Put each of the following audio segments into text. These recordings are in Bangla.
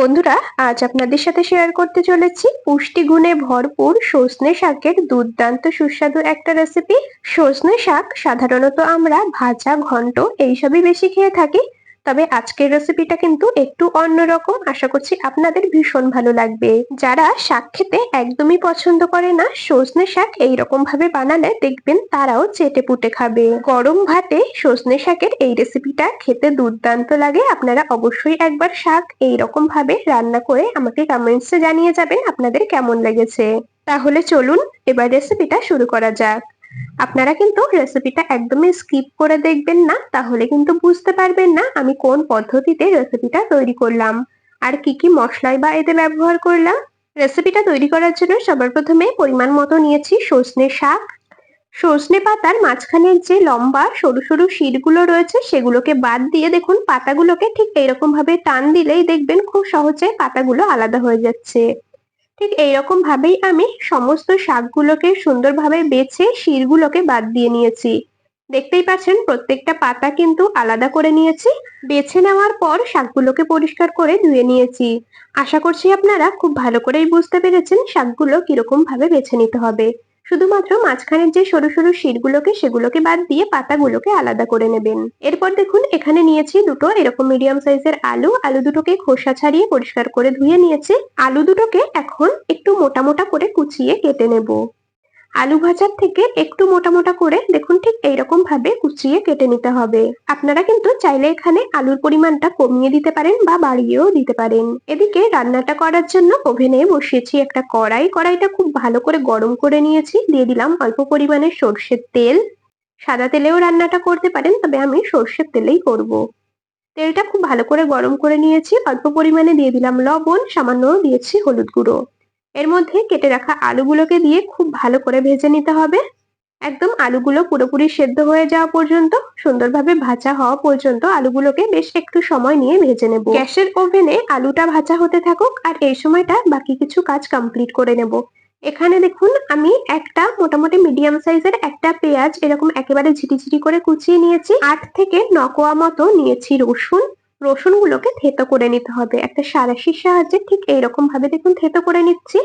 বন্ধুরা, আজ আপনাদের সাথে শেয়ার করতে চলেছি পুষ্টি গুণে ভরপুর সজনে শাকের দুর্দান্ত সুস্বাদু একটা রেসিপি সজনে শাক সাধারণত আমরা ভাজা, ঘন্ট এইসবই বেশি খেয়ে থাকি। তবে আজকের রেসিপিটা কিন্তু একটু অন্যরকম। আশা করছি আপনাদের ভীষণ ভালো লাগবে। যারা শাক খেতে একদমই পছন্দ করে না, সজনে শাক এইরকম ভাবে বানালে দেখবেন তারাও চেটে পুটে খাবে। গরম ভাতে সজনে শাকের এই রেসিপিটা খেতে দুর্দান্ত লাগে। আপনারা অবশ্যই একবার শাক এইরকম ভাবে রান্না করে আমাকে কমেন্টসে জানিয়ে যাবেন আপনাদের কেমন লেগেছে। তাহলে চলুন, এবার রেসিপিটা শুরু করা যাক। আপনারা কিন্তু রেসিপিটা একদমই স্কিপ করে দেখবেন না, তাহলে কিন্তু বুঝতে পারবেন না আমি কোন পদ্ধতিতে রেসিপিটা তৈরি করলাম। আর কি কি মশলাই বা এতে ব্যবহার করলাম? রেসিপিটা তৈরি করার জন্য সবার প্রথমে পরিমাণ মতো নিয়েছি সজনে শাক। সজনে পাতার মাঝখানের যে লম্বা সরু সরু শিরগুলো রয়েছে সেগুলোকে বাদ দিয়ে দেখুন, পাতাগুলোকে ঠিক এইরকম ভাবে টান দিলেই দেখবেন খুব সহজে পাতাগুলো আলাদা হয়ে যাচ্ছে। ঠিক এইরকম ভাবেই আমি সমস্ত শাকগুলোকে সুন্দরভাবে বেছে শিরগুলোকে বাদ দিয়ে নিয়েছি। দেখতেই পাচ্ছেন, প্রত্যেকটা পাতা কিন্তু আলাদা করে নিয়েছি। বেছে নেওয়ার পর শাকগুলোকে পরিষ্কার করে ধুয়ে নিয়েছি। আশা করছি আপনারা খুব ভালো করেই বুঝতে পেরেছেন শাকগুলো কীরকম ভাবে বেছে নিতে হবে। শুধুমাত্র মাঝখানের যে সরু সরু শিরগুলোকে সেগুলোকে বাদ দিয়ে পাতাগুলোকে আলাদা করে নেবেন। এরপর দেখুন, এখানে নিয়েছি দুটো এরকম মিডিয়াম সাইজের আলু। আলু দুটোকে খোসা ছাড়িয়ে পরিষ্কার করে ধুয়ে নিয়েছি। আলু দুটোকে এখন একটু মোটা মোটা করে কুচিয়ে কেটে নেব। আলু ভাজার থেকে একটু মোটা মোটা করে দেখুন ঠিক এইরকম ভাবে কুচিয়ে কেটে নিতে হবে। আপনারা কিন্তু চাইলে এখানে আলুর পরিমাণটা কমিয়ে দিতে পারেন বা বাড়িয়েও দিতে পারেন। এদিকে রান্নাটা করার জন্য ওভেনে বসিয়েছি একটা কড়াই। কড়াইটা খুব ভালো করে গরম করে নিয়েছি। দিয়ে দিলাম অল্প পরিমাণে সর্ষের তেল। সাদা তেলেও রান্নাটা করতে পারেন, তবে আমি সর্ষের তেলেই করব। তেলটা খুব ভালো করে গরম করে নিয়েছি। অল্প পরিমাণে দিয়ে দিলাম লবণ। সামান্য দিয়েছি হলুদ গুঁড়ো। এর মধ্যে কেটে রাখা আলুগুলোকে দিয়ে খুব ভালো করে ভেজে নিতে হবে। একদম আলুগুলো পুরোপুরি সেদ্ধ হয়ে যাওয়া পর্যন্ত, সুন্দরভাবে ভাজা হওয়া পর্যন্ত আলুগুলোকে বেশ একটু সময় নিয়ে ভেজে নেব। গ্যাসের ওভেনে আলুটা ভাজা হতে থাকুক আর এই সময়টা বাকি কিছু কাজ কমপ্লিট করে নেব। এখানে দেখুন, আমি একটা মোটামুটি মিডিয়াম সাইজের একটা পেঁয়াজ এরকম একেবারে ঝিটি ঝিটি করে কুচিয়ে নিয়েছি। আট থেকে নকোয়া মতো নিয়েছি রসুন। রসুন গুলোকে থেতো করে নিতে হবে। একটা সারাশির সাহায্যে ঠিক এইরকম ভাবে দেখুন থেতো করে নিচ্ছি।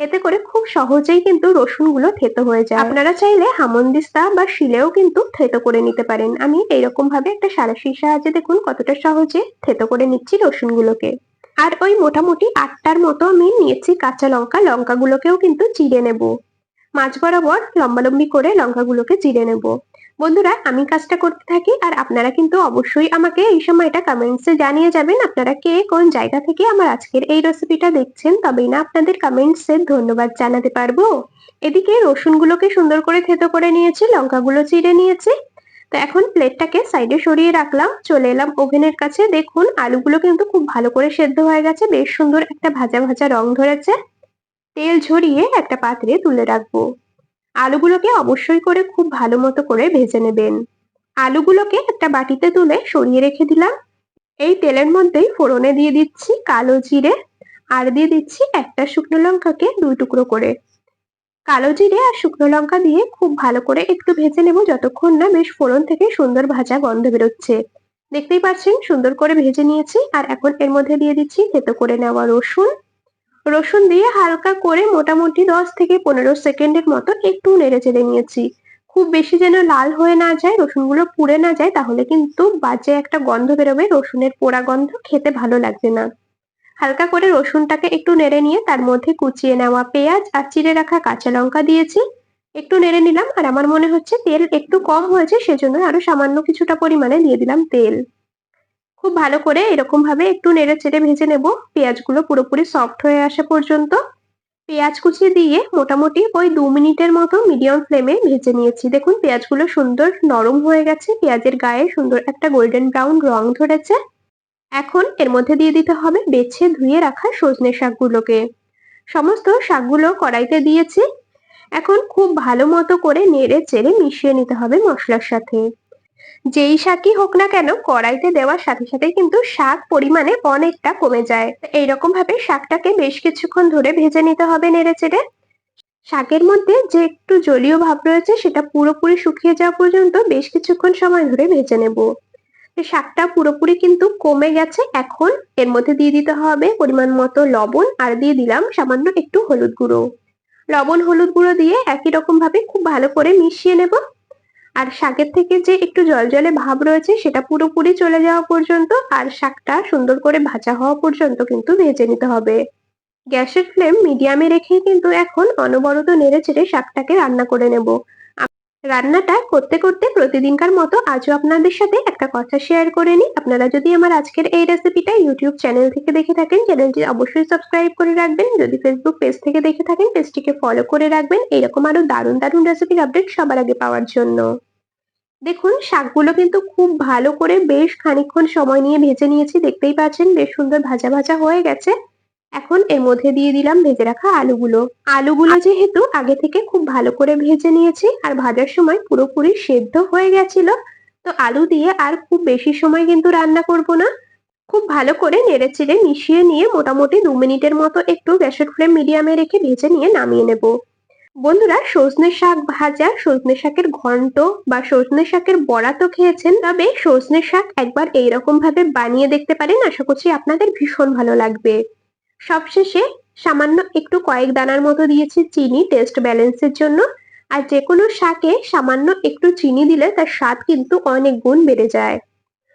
এতে করে খুব সহজেই কিন্তু রসুনগুলো থেতো হয়ে যায়। আপনারা চাইলে হামন্দিস্তা বা শিলেও কিন্তু থেতো করে নিতে পারেন। আমি এইরকম ভাবে একটা সারাশির সাহায্যে দেখুন কতটা সহজে থেতো করে নিচ্ছি রসুন গুলোকে আর ওই মোটামুটি আটটার মতো আমি নিয়েছি কাঁচা লঙ্কা। লঙ্কাগুলোকেও কিন্তু চিড়ে নেব। মাছ বরাবর লম্বালম্বি করে লঙ্কাগুলোকে চিড়ে নেব। বন্ধুরা, আমি কাজটা করতে থাকি আর আপনারা কিন্তু অবশ্যই আমাকে এই সময়টা কমেন্টসে জানিয়ে যাবেন আপনারা কে কোন জায়গা থেকে আমার আজকের এই রেসিপিটা দেখছেন। তবেই না আপনাদের কমেন্টসে ধন্যবাদ জানাতে পারব। এদিকে রসুনগুলোকে সুন্দর করে থেতো করে নিয়েছি, লঙ্কাগুলো চিড়ে নিয়েছি। তো এখন প্লেটটাকে সাইডে সরিয়ে রাখলাম, চলে এলাম ওভেনের কাছে। দেখুন, আলুগুলো কিন্তু খুব ভালো করে সেদ্ধ হয়ে গেছে, বেশ সুন্দর একটা ভাজা ভাজা রং ধরেছে। তেল ঝরিয়ে একটা পাত্রে তুলে রাখব। আলুগুলোকে অবশ্যই করে খুব ভালো মতো করে ভেজে নেবেন। আলুগুলোকে একটা বাটিতে তুলে সরিয়ে রেখে দিলাম। এই তেলের মধ্যেই ফোড়নে দিয়ে দিচ্ছি কালো জিরে আর দিয়ে দিচ্ছি একটা শুকনো লঙ্কাকে দুই টুকরো করে। কালো জিরে আর শুকনো লঙ্কা দিয়ে খুব ভালো করে একটু ভেজে নেব যতক্ষণ না বেশ ফোড়ন থেকে সুন্দর ভাজা গন্ধ বেরোচ্ছে। দেখতেই পাচ্ছেন সুন্দর করে ভেজে নিয়েছি আর এখন এর মধ্যে দিয়ে দিচ্ছি থেতো করে নেওয়া রসুন। রসুন দিয়ে হালকা করে মোটামুটি দশ থেকে পনেরো সেকেন্ডের মতো একটু নেড়ে চেড়ে নিয়েছি। খুব বেশি যেন লাল হয়ে না যায়, রসুনগুলো পুড়ে না যায়, তাহলে কিন্তু বাজে একটা গন্ধ বেরোবে, রসুনের পোড়া গন্ধ খেতে ভালো লাগবে না। হালকা করে রসুনটাকে একটু নেড়ে নিয়ে তার মধ্যে কুচিয়ে নেওয়া পেঁয়াজ আর চিড়ে রাখা কাঁচা লঙ্কা দিয়েছি। একটু নেড়ে নিলাম আর আমার মনে হচ্ছে তেল একটু কম হয়েছে, সেজন্য আরও সামান্য কিছুটা পরিমাণে দিয়ে দিলাম তেল। খুব ভালো করে এরকম ভাবে একটু নেড়ে চেড়ে ভেজে নেব। পেঁয়াজগুলো পুরোপুরি সফট হয়ে আসা পর্যন্ত। পেঁয়াজ কুচি দিয়ে মোটামুটি ওই দু মিনিটের মতো মিডিয়াম ফ্লেমে ভেজে নিয়েছি। দেখুন, পেঁয়াজগুলো সুন্দর নরম হয়ে গেছে। পেঁয়াজের গায়ে সুন্দর একটা গোল্ডেন ব্রাউন রং ধরেছে। এখন এর মধ্যে দিয়ে দিতে হবে বেছে ধুয়ে রাখা সজনে শাকগুলোকে। সমস্ত শাকগুলো কড়াইতে দিয়েছি। এখন খুব ভালো মতো করে নেড়ে চেড়ে মিশিয়ে নিতে হবে মশলার সাথে। যেই শাকই হোক না কেন, কড়াইতে দেওয়ার সাথে সাথে কিন্তু শাক পরিমাণে অনেকটা কমে যায়। এইরকম ভাবে শাকটাকে বেশ কিছুক্ষণ ধরে ভেজে নিতে হবে নেড়ে চেড়ে। শাকের মধ্যে যে একটু জলীয় ভাব রয়েছে, সেটা পুরোপুরি শুকিয়ে যাওয়া পর্যন্ত বেশ কিছুক্ষণ সময় ধরে ভেজে নেব। শাকটা পুরোপুরি কিন্তু কমে গেছে। এখন এর মধ্যে দিয়ে দিতে হবে পরিমাণ মতো লবণ আর দিয়ে দিলাম সামান্য একটু হলুদ গুঁড়ো। লবণ, হলুদ গুঁড়ো দিয়ে একই রকম ভাবে খুব ভালো করে মিশিয়ে নেব। আর শাকের থেকে যে একটু জল জলে ভাব রয়েছে, সেটা পুরোপুরি চলে যাওয়া পর্যন্ত আর শাকটা সুন্দর করে ভাজা হওয়া পর্যন্ত কিন্তু ভেজে নিতে হবে। গ্যাসের ফ্লেম মিডিয়ামে রেখে কিন্তু এখন অনবরত নেড়ে চেড়ে শাকটাকে রান্না করে নেব। রান্নাটা করতে করতে প্রতিদিনকার মতো আজও আপনাদের সাথে একটা কথা শেয়ার করে নিই। আপনারা যদি আমার আজকের এই রেসিপিটা ইউটিউব চ্যানেল থেকে দেখে থাকেন চ্যানেলটি অবশ্যই সাবস্ক্রাইব করে রাখবেন। যদি ফেসবুক পেজ থেকে দেখে থাকেন পেজটিকে ফলো করে রাখবেন। এরকম আরও দারুণ দারুণ রেসিপির আপডেট সবার আগে পাওয়ার জন্য। দেখুন, শাকগুলো কিন্তু খুব ভালো করে বেশ খানিকক্ষণ সময় নিয়ে ভেজে নিয়েছি। দেখতেই পাচ্ছেন, বেশ সুন্দর ভাজা ভাজা হয়ে গেছে। এখন এর মধ্যে দিয়ে দিলাম ভেজে রাখা আলুগুলো। আলুগুলো যেহেতু আগে থেকে খুব ভালো করে ভেজে নিয়েছি আর ভাজার সময় পুরোপুরি সেদ্ধ হয়ে গেছিল, তো আলু দিয়ে আর খুব বেশি সময় কিন্তু রান্না করব না। খুব ভালো করে নেড়ে চেড়ে মিশিয়ে নিয়ে মোটামুটি দু মিনিটের মতো একটু গ্যাসের ফ্লেম মিডিয়ামে রেখে ভেজে নিয়ে নামিয়ে নেব। বন্ধুরা, সজনে শাক ভাজা, সজনে শাকের ঘন্ট বা সজনে শাকের বড়া তো খেয়েছেন, তবে সজনে শাক একবার এইরকম ভাবে বানিয়ে দেখতে পারেন, আশা করছি আপনাদের ভীষণ ভালো লাগবে। সবশেষে সামান্য একটু কয়েক দানার মতো দিয়েছি চিনি টেস্ট ব্যালেন্সের জন্য। আর যে কোনো শাকে সামান্য একটু চিনি দিলে তার স্বাদ কিন্তু অনেক গুণ বেড়ে যায়।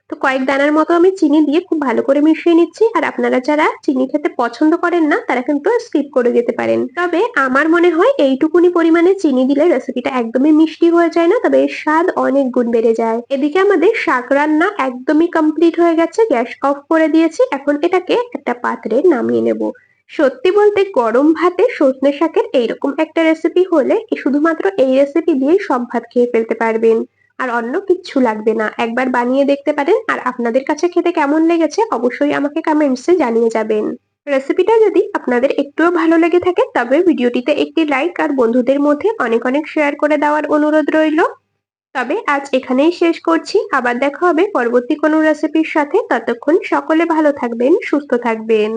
তো কয়েক দানার মতো আমি চিনি দিয়ে খুব ভালো করে মিশিয়ে নিচ্ছি। আর আপনারা যারা চিনি খেতে পছন্দ করেন না, তারা কিন্তু স্কিপ করে যেতে পারেন। তবে আমার মনে হয় এইটুকুনি পরিমাণে চিনি দিলে রেসিপিটা একদমই মিষ্টি হয়ে যায় না, তবে স্বাদ অনেক গুণ বেড়ে যায়। এদিকে আমাদের শাক রান্না একদমই কমপ্লিট হয়ে গেছে, গ্যাস অফ করে দিয়েছি। এখন এটাকে একটা পাত্রে নামিয়ে নেব। সত্যি বলতে গরম ভাতে সজনে শাকের এইরকম একটা রেসিপি হলে শুধুমাত্র এই রেসিপি দিয়েই সব ভাত খেয়ে ফেলতে পারবেন। আর অন্য কিচ্ছু লাগবে না। একবার বানিয়ে দেখতে পারেন আর আপনাদের কাছে খেতে কেমন লেগেছে অবশ্যই আমাকে কমেন্টসে জানিয়ে যাবেন। রেসিপিটা যদি আপনাদের একটুও ভালো লেগে থাকে, তবে ভিডিওটিতে একটি লাইক আর বন্ধুদের মধ্যে অনেক অনেক শেয়ার করে দেওয়ার অনুরোধ রইল। তবে আজ এখানেই শেষ করছি। আবার দেখা হবে পরবর্তী কোনো রেসিপির সাথে। ততক্ষণ সকলে ভালো থাকবেন, সুস্থ থাকবেন।